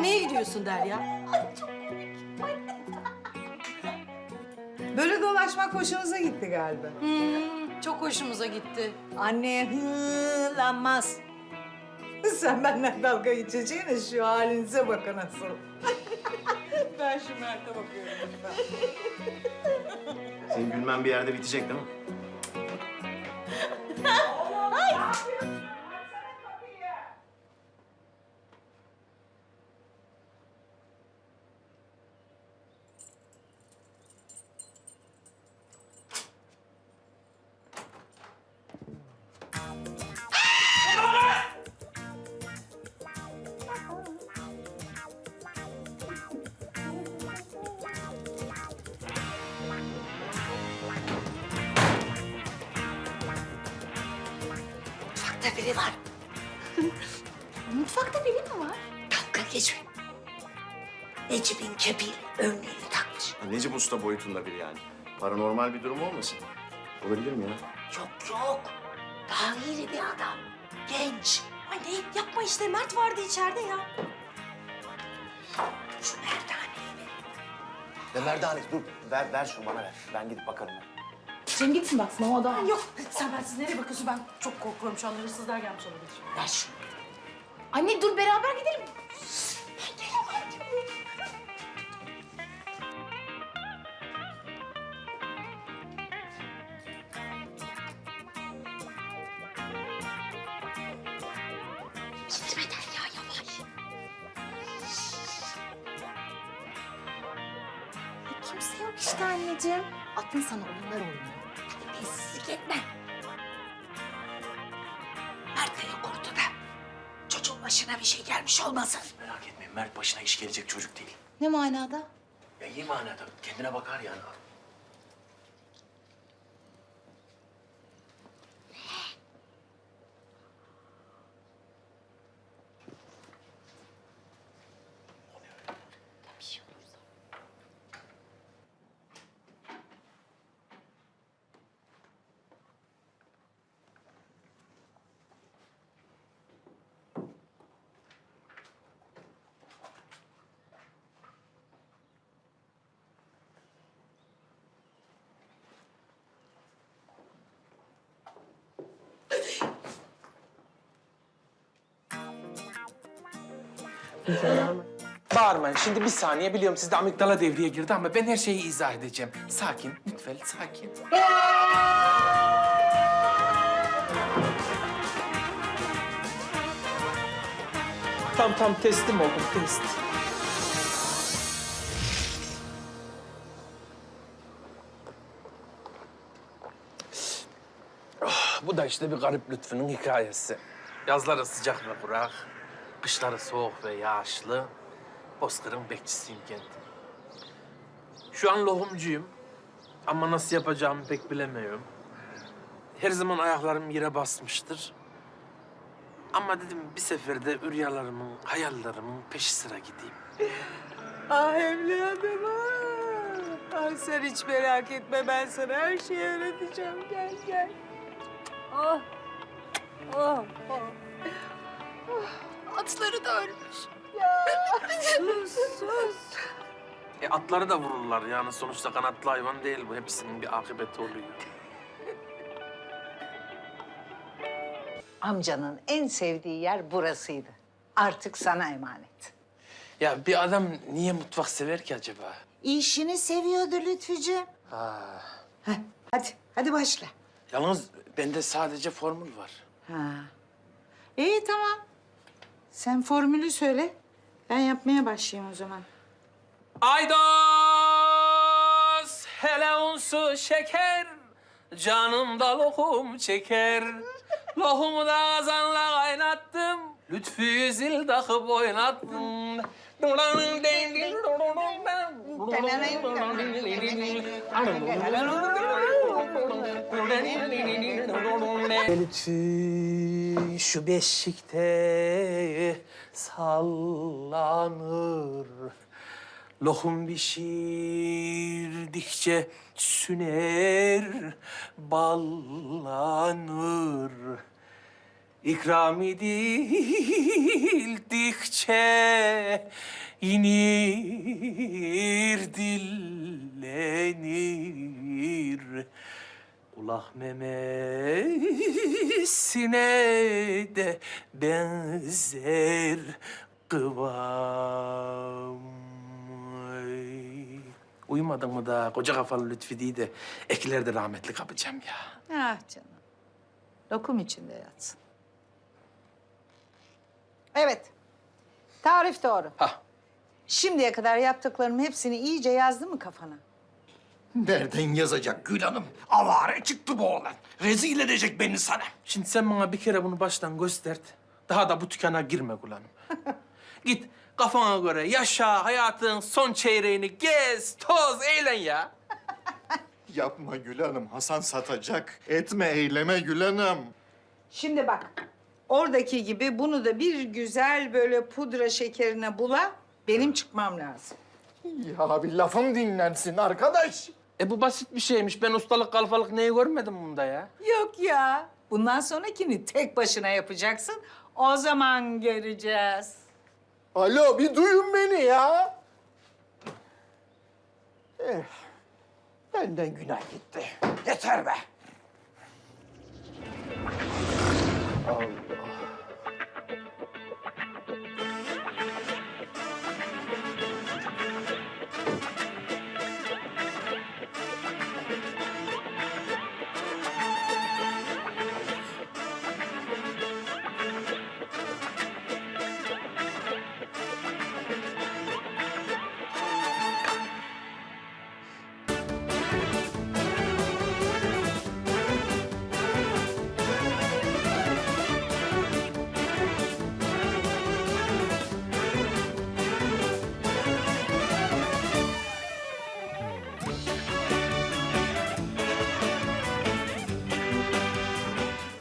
anneye gidiyorsun der ya. Böyle dolaşmak hoşunuza gitti galiba. Hmm, çok hoşumuza gitti. Anneye hılanmaz. Sen benden dalga geçeceğine şu halinize bakın asıl. ben şu Mert'e bakıyorum. Senin gülmen bir yerde bitecek değil mi? Mutfakta biri var. Mutfakta biri mi var? Dalga geçme. Necip'in kepil önlüğünü takmış. Necip Usta boyutunda biri yani. Paranormal bir durum olmasın? Olabilir mi ya? Yok yok. Daha iyi bir adam. Genç. Anne yapma işte Mert vardı içeride ya. Şu merdaneyi ver. Ya Merdane dur ver, ver şunu bana ver. Ben gidip bakarım. Cem gitsin baksın o adam. Yok sen ben siz nereye bakıyorsun ben çok korkuyorum şu anda hırsızlar gelmiş olabilir. Ver şunu. Anne dur beraber gidelim. Gitmeden ya yavaş. Kimse yok işte anneciğim. Aklın sana oyunlar oynuyor. Etme. Mert de yok ortada. Çocuğun başına bir şey gelmiş olmasın. Merak etmeyin Mert başına iş gelecek çocuk değil. Ne manada? Ya iyi manada kendine bakar yani. Bağırmayın. Şimdi bir saniye biliyorum sizde amigdala devreye girdi ama ben her şeyi izah edeceğim. Sakin, lütfen sakin. Tam tam teslim oldum, test. Ah, bu da işte bir garip Lütfü'nün hikayesi. Yazları sıcak ve kurak, kışları soğuk ve yağışlı. Bozkır'ın bekçisiyim kendim. Şu an lohumcuyum ama nasıl yapacağımı pek bilemiyorum. Her zaman ayaklarım yere basmıştır. Ama dedim bir seferde rüyalarımın, hayallerimin peşi sıra gideyim. Ah evladım ah. Ah, sen hiç merak etme ben sana her şeyi öğreteceğim. Gel gel. Ah. Ah. ah. Atları da ölmüş. Sus sus. E atları da vururlar yani sonuçta kanatlı hayvan değil bu. Hepsinin bir akıbeti oluyor. Amcanın en sevdiği yer burasıydı. Artık sana emanet. Ya bir adam niye mutfak sever ki acaba? İşini seviyordu Lütfücüğüm. Ha. Heh, hadi, hadi başla. Yalnız bende sadece formül var. Ha. İyi tamam. Sen formülü söyle. Ben yapmaya başlayayım o zaman. Aydos hele unsu şeker Canımda lokum çeker Lohumu da Lütfü zil takıp oynattım Lütfü şu beşikte sallanır Lohum pişirdikçe süner, ballanır. İkram edildikçe inir dillenir. Kulak memesine de benzer kıvam. Uyumadın mı da koca kafalı Lütfi de ekilerde rahmetli kapacağım ya. Ah canım. Lokum içinde yatsın. Evet. Tarif doğru. Hah. Şimdiye kadar yaptıklarımın hepsini iyice yazdı mı kafana? Nereden yazacak Gül Hanım? Avare çıktı bu oğlan. Rezil edecek beni sana. Şimdi sen bana bir kere bunu baştan göstert. Daha da bu dükkana girme Gulan'ım. Git kafana göre yaşa hayatın son çeyreğini gez, toz, eğlen ya. Yapma Gül Hanım. Hasan satacak. Etme eyleme Gül Hanım. Şimdi bak. Oradaki gibi bunu da bir güzel böyle pudra şekerine bula. Benim çıkmam lazım. Ya bir lafım dinlensin arkadaş. E bu basit bir şeymiş. Ben ustalık kalfalık neyi görmedim bunda ya. Yok ya. Bundan sonrakini tek başına yapacaksın. O zaman göreceğiz. Alo bir duyun beni ya. Eh, benden günah gitti. Yeter be. 二五